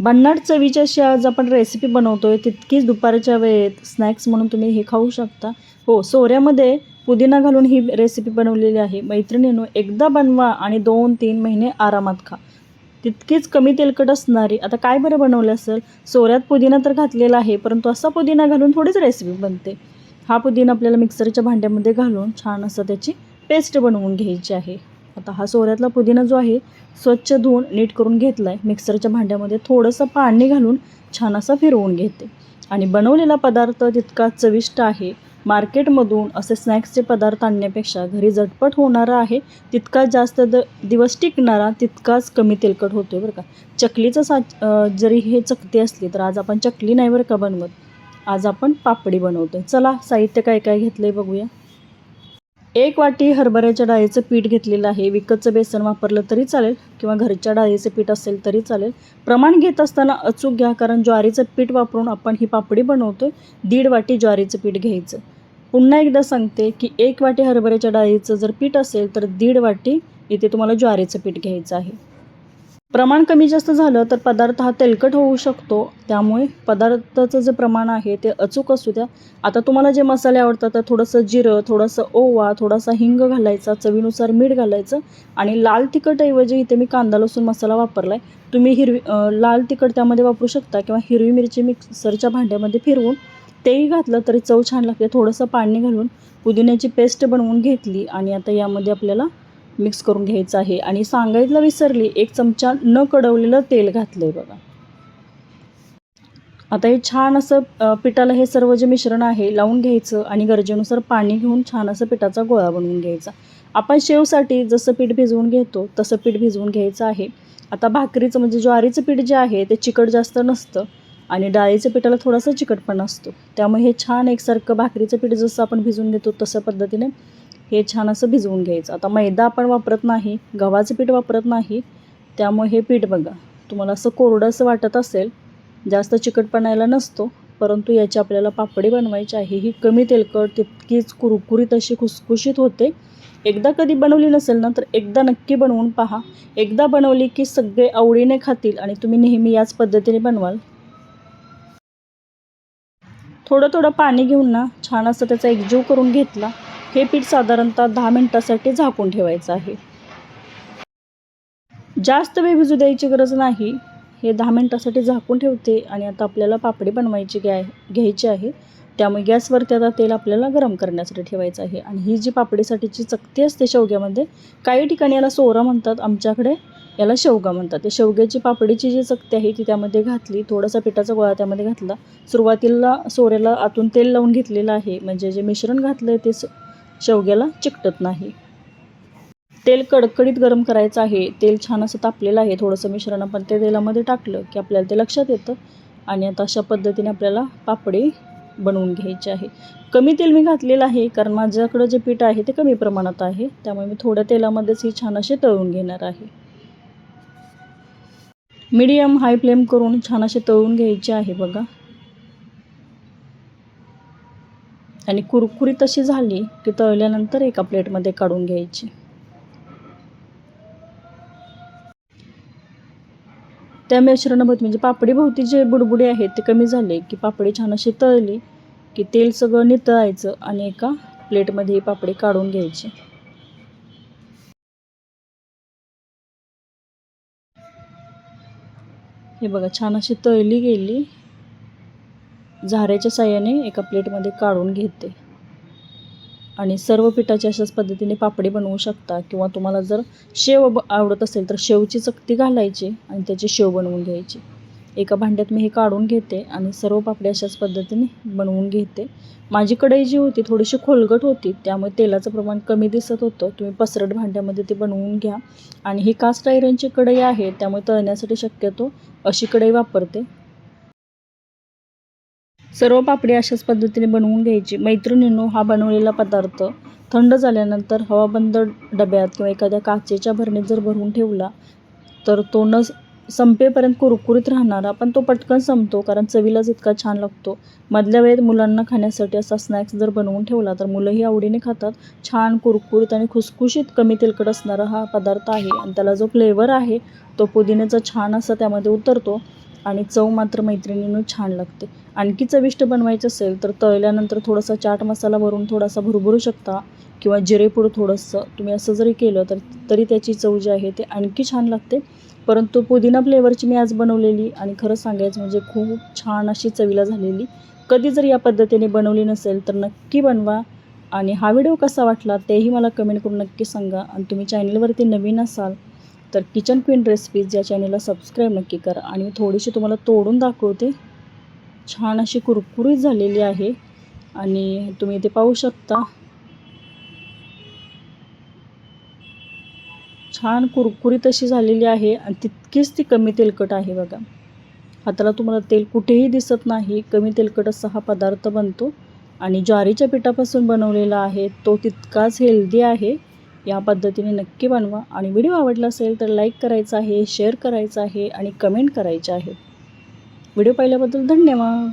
भन्नाट चवीची अशी आज आपण रेसिपी बनवतो आहे तितकीच दुपारच्या वेळेत स्नॅक्स म्हणून तुम्ही हे खाऊ शकता. हो सोऱ्यामध्ये पुदिना घालून ही रेसिपी बनवलेली आहे. मैत्रिणींनो एकदा बनवा आणि दोन तीन महिने आरामात खा. तितकीच कमी तेलकट असणारी आता काय बरं बनवलं असेल? सोऱ्यात पुदिना तर घातलेला आहे परंतु असा पुदिना घालून थोडीच रेसिपी बनते. हा पुदिना आपल्याला मिक्सरच्या भांड्यामध्ये घालून छान असं त्याची पेस्ट बनवून घ्यायची आहे. आता हा सोऱ्यातला पुदिना जो आहे स्वच्छ धुवून नीट करून घेतला आहे मिक्सरच्या भांड्यामध्ये थोडंसं पाणी घालून छान असा फिरवून घेते. आणि बनवलेला पदार्थ तितका चविष्ट आहे मार्केटमधून असे स्नॅक्सचे पदार्थ आणण्यापेक्षा घरी झटपट होणारा आहे तितका जास्त द दिवस टिकणारा तितकाच कमी तेलकट होतो आहे बरं का. चकलीचं सा जरी हे चकती असली तर आज आपण चकली नाही बरं का बनवत. आज आपण पापडी बनवतो आहे चला साहित्य काय काय घेतलं आहे बघूया. एक वाटी हरभऱ्याच्या डाळीचं पीठ घेतलेलं आहे. विकतचं बेसन वापरलं तरी चालेल किंवा घरच्या डाळीचं पीठ असेल तरी चालेल. प्रमाण घेत असताना अचूक घ्या कारण ज्वारीचं पीठ वापरून आपण ही पापडी बनवतो. दीड वाटी ज्वारीचं पीठ घ्यायचं. पुन्हा एकदा सांगते की एक वाटी हरभऱ्याच्या डाळीचं जर पीठ असेल तर दीड वाटी इथे तुम्हाला ज्वारीचं पीठ घ्यायचं आहे. प्रमाण कमी जास्त झालं तर पदार्थ हा तेलकट होऊ शकतो. त्यामुळे पदार्थाचं जे प्रमाण आहे ते अचूक असू द्या. आता तुम्हाला जे मसाले आवडतात तर थोडंसं जिरं थोडंसं ओवा थोडासा हिंग घालायचा चवीनुसार मीठ घालायचं आणि लाल तिखटऐवजी इथे मी कांदा लसूण मसाला वापरला आहे तुम्ही हिरवी लाल तिखट त्यामध्ये वापरू शकता किंवा हिरवी मिरची मिक्सरच्या भांड्यामध्ये फिरवून तेही घातलं तरी चव छान लागते. थोडंसं पाणी घालून पुदिन्याची पेस्ट बनवून घेतली आणि आता यामध्ये आपल्याला मिक्स करून घ्यायचं आहे. आणि सांगायला विसरली एक चमचा न कडवलेलं तेल घातलं आहे बघा. आता हे छान असं पिठाला हे सर्व जे मिश्रण आहे लावून घ्यायचं आणि गरजेनुसार पाणी घेऊन छान असं पिठाचा गोळा बनवून घ्यायचा. आपण शेवसाठी जसं पीठ भिजवून घेतो तसं पीठ भिजवून घ्यायचं आहे. आता भाकरीचं म्हणजे ज्वारीचं पीठ जे आहे ते चिकट जास्त नसतं आणि डाळीच्या पिठाला थोडासा चिकटपणा असतो. त्यामुळे हे छान एकसारखं भाकरीचं पीठ जसं आपण भिजवून घेतो तसं पद्धतीने हे छान असं भिजवून घ्यायचं. आता मैदा आपण वापरत नाही गव्हाचं पीठ वापरत नाही त्यामुळे हे पीठ बघा. तुम्हाला असं कोरडं असं वाटत असेल जास्त चिकटपणायला नसतो परंतु याची आपल्याला पापडी बनवायची आहे. ही कमी तेलकट तितकीच कुरकुरीत अशी खुसखुशीत होते. एकदा कधी बनवली नसेल ना तर एकदा नक्की बनवून पहा. एकदा बनवली की सगळे आवडीने खातील आणि तुम्ही नेहमी याच पद्धतीने बनवाल. थोडं थोडं पाणी घेऊन ना छान असं त्याचा एकजीव करून घेतला. हे पीठ साधारणतः दहा मिनटासाठी झाकून ठेवायचं आहे. जास्त वेळ भिजू द्यायची गरज नाही. हे दहा मिनटासाठी झाकून ठेवते आणि आता आपल्याला पापडी बनवायची घ्याय घ्यायची आहे. त्यामुळे गॅसवरती आता तेल आपल्याला गरम करण्यासाठी ठेवायचं आहे. आणि ही जी पापडीसाठीची चकती असते शेवग्यामध्ये काही ठिकाणी याला सोरा म्हणतात आमच्याकडे याला शेवगा म्हणतात. ते शेवग्याची पापडीची जी चकती आहे ती त्यामध्ये घातली थोडासा पिठाचा गोळा त्यामध्ये घातला. सुरुवातीला सोऱ्याला आतून तेल लावून घेतलेलं आहे. म्हणजे जे मिश्रण घातलं आहे ते स- शेवग्याला चिकटत नाही. तेल कडकडीत गरम करायचं आहे. तेल छान असं तापलेलं आहे. थोडंसं मिश्रण आपण ते तेलामध्ये टाकलं की आपल्याला ते लक्षात येतं. आणि आता अशा पद्धतीने आपल्याला पापडे बनवून घ्यायचे आहे. कमी तेल मी घातलेलं आहे कारण माझ्याकडं जे पीठ आहे ते कमी प्रमाणात आहे. त्यामुळे मी थोड्या तेलामध्येच ही छान असे तळून घेणार आहे. मीडियम हाय फ्लेम करून छान असे तळून घ्यायचे आहे बघा. आणि कुरकुरीत अशी झाली की तळल्यानंतर एका प्लेटमध्ये काढून घ्यायची. त्या मिश्रणाभोवती म्हणजे पापडीभोवती जे बुडबुडे आहेत ते कमी झाले की पापडी छान अशी तळली की तेल सगळं नितळायचं आणि एका प्लेटमध्ये ही पापडी काढून घ्यायची. हे बघा छान अशी तळली गेली. झाऱ्याच्या साह्याने एका प्लेटमध्ये काढून घेते. आणि सर्व पिठाची अशाच पद्धतीने पापडी बनवू शकता किंवा तुम्हाला जर शेव आवडत असेल तर शेवची चकती घालायची आणि त्याची शेव बनवून घ्यायची. एका भांड्यात मी हे काढून घेते आणि सर्व पापडी अशाच पद्धतीने बनवून घेते. माझी कढई जी होती थोडीशी खोलगट होती त्यामुळे तेलाचं प्रमाण कमी दिसत होतं. तुम्ही पसरट भांड्यामध्ये ते बनवून घ्या. आणि ही कास्ट आयरनची कढई आहे त्यामुळे तळण्यासाठी शक्यतो अशी कढई वापरते. सर्व पापडी अशाच पद्धतीने बनवून घ्यायची. मैत्रिणींनो हा बनवलेला पदार्थ थंड झाल्यानंतर हवाबंद डब्यात किंवा एखाद्या काचेच्या भरणीत जर भरून ठेवला तर तो न संपेपर्यंत कुरकुरीत राहणारा पण तो पटकन संपतो कारण चवीलाच इतका छान लागतो. मधल्या वेळेत मुलांना खाण्यासाठी असा स्नॅक्स जर बनवून ठेवला तर मुलंही आवडीने खातात. छान कुरकुरीत आणि खुसखुशीत कमी तेलकट असणारा हा पदार्थ आहे आणि त्याला जो फ्लेवर आहे तो पुदिन्याचा छान असा त्यामध्ये उतरतो. आणि चव मात्र मैत्रिणीनं छान लागते. आणखी चविष्ट बनवायचं असेल तर तळल्यानंतर थोडासा चाट मसाला भरून थोडासा भरभरू शकता किंवा जिरेपूड थोडंसं. तुम्ही असं जरी केलं तर तरी त्याची चव जी आहे ते आणखी छान लागते. परंतु पुदिना फ्लेवरची मी आज बनवलेली आणि खरं सांगायचं म्हणजे खूप छान अशी चवीला झालेली. कधी जर या पद्धतीने बनवली नसेल तर नक्की बनवा. आणि हा व्हिडिओ कसा वाटला तेही मला कमेंट करून नक्की सांगा. आणि तुम्ही चॅनलवरती नवीन असाल तर किचन क्वीन रेसिपीज या चॅनलला सबस्क्राईब नक्की करा. आणि थोडीशी तुम्हाला तोडून दाखवते. छान अशी कुरकुरीत झालेली आहे. आणि तुम्ही इथे पाहू शकता. छान कुरकुरीत अशी झालेली आहे. आणि तितकीच ती कमी तेलकट आहे बघा. हाताला तुम्हाला तेल कुठेही दिसत नाही. कमी तेलकट असा हा पदार्थ बनतो. आणि ज्वारीच्या पिठापासून बनवलेला आहे. तो तितकाच हेल्दी आहे. या पद्धतीने नक्की बनवा. आणि व्हिडिओ आवडला असेल तर लाईक करायचा आहे शेअर करायचा आहे आणि कमेंट करायचे आहे. व्हिडिओ पाहिल्याबद्दल धन्यवाद.